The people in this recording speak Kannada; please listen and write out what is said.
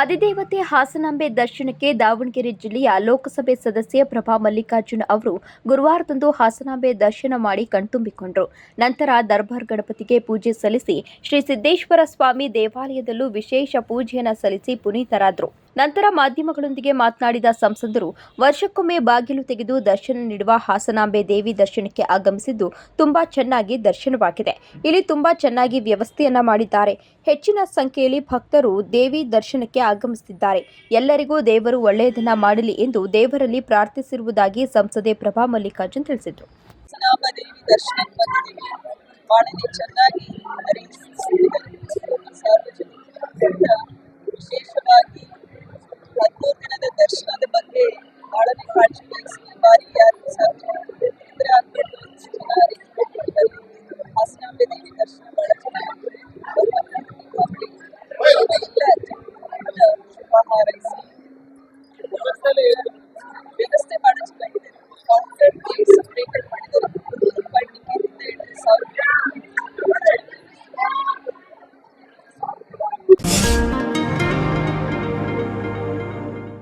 ಅಧಿದೇವತೆ ಹಾಸನಾಂಬೆ ದರ್ಶನಕ್ಕೆ ದಾವಣಗೆರೆ ಜಿಲ್ಲೆಯ ಲೋಕಸಭೆ ಸದಸ್ಯ ಪ್ರಭಾ ಮಲ್ಲಿಕಾರ್ಜುನ್ ಅವರು ಗುರುವಾರದಂದು ಹಾಸನಾಂಬೆ ದರ್ಶನ ಮಾಡಿ ಕಣ್ತುಂಬಿಕೊಂಡರು. ನಂತರ ದರ್ಬಾರ್ ಗಣಪತಿಗೆ ಪೂಜೆ ಸಲ್ಲಿಸಿ ಶ್ರೀ ಸಿದ್ದೇಶ್ವರ ಸ್ವಾಮಿ ದೇವಾಲಯದಲ್ಲೂ ವಿಶೇಷ ಪೂಜೆಯನ್ನು ಸಲ್ಲಿಸಿ ಪುನೀತರಾದರು. ನಂತರ ಮಾಧ್ಯಮಗಳೊಂದಿಗೆ ಮಾತನಾಡಿದ ಸಂಸದರು, ವರ್ಷಕ್ಕೊಮ್ಮೆ ಬಾಗಿಲು ತೆಗೆದು ದರ್ಶನ ನೀಡುವ ಹಾಸನಾಂಬೆ ದೇವಿ ದರ್ಶನಕ್ಕೆ ಆಗಮಿಸಿದ್ದು ತುಂಬಾ ಚೆನ್ನಾಗಿ ದರ್ಶನವಾಗಿದೆ. ಇಲ್ಲಿ ತುಂಬಾ ಚೆನ್ನಾಗಿ ವ್ಯವಸ್ಥೆಯನ್ನ ಮಾಡಿದ್ದಾರೆ. ಹೆಚ್ಚಿನ ಸಂಖ್ಯೆಯಲ್ಲಿ ಭಕ್ತರು ದೇವಿ ದರ್ಶನಕ್ಕೆ ಆಗಮಿಸುತ್ತಿದ್ದಾರೆ. ಎಲ್ಲರಿಗೂ ದೇವರು ಒಳ್ಳೆಯದನ್ನ ಮಾಡಲಿ ಎಂದು ದೇವರಲ್ಲಿ ಪ್ರಾರ್ಥಿಸಿರುವುದಾಗಿ ಸಂಸದೆ ಪ್ರಭಾ ಮಲ್ಲಿಕಾರ್ಜುನ್ ತಿಳಿಸಿದರು. ಹದಿಮೂರು ದಿನದ ದರ್ಶನದ ಬಗ್ಗೆ ಭಾಳನೇ ಕಾಳಜಿ ವಹಿಸಿ ಈ ಬಾರಿ ಯಾರು ಸಾರ್ವಜನಿಕರು ತೊಂದರೆ ಆಗಬೇಕು ಇಷ್ಟು ಜನ ಅರೇಂಜ್ಮೆಂಟ್ ಮಾಡಿದ್ದಾರೆ ಹಾಸನಾಂಬೆ ದೇವಿ ದರ್ಶನ ಭಾಳ ಚೆನ್ನಾಗಿದೆ ಎಲ್ಲ ಜನರಿಗೂ ಶುಭ ಹಾರೈಸಿ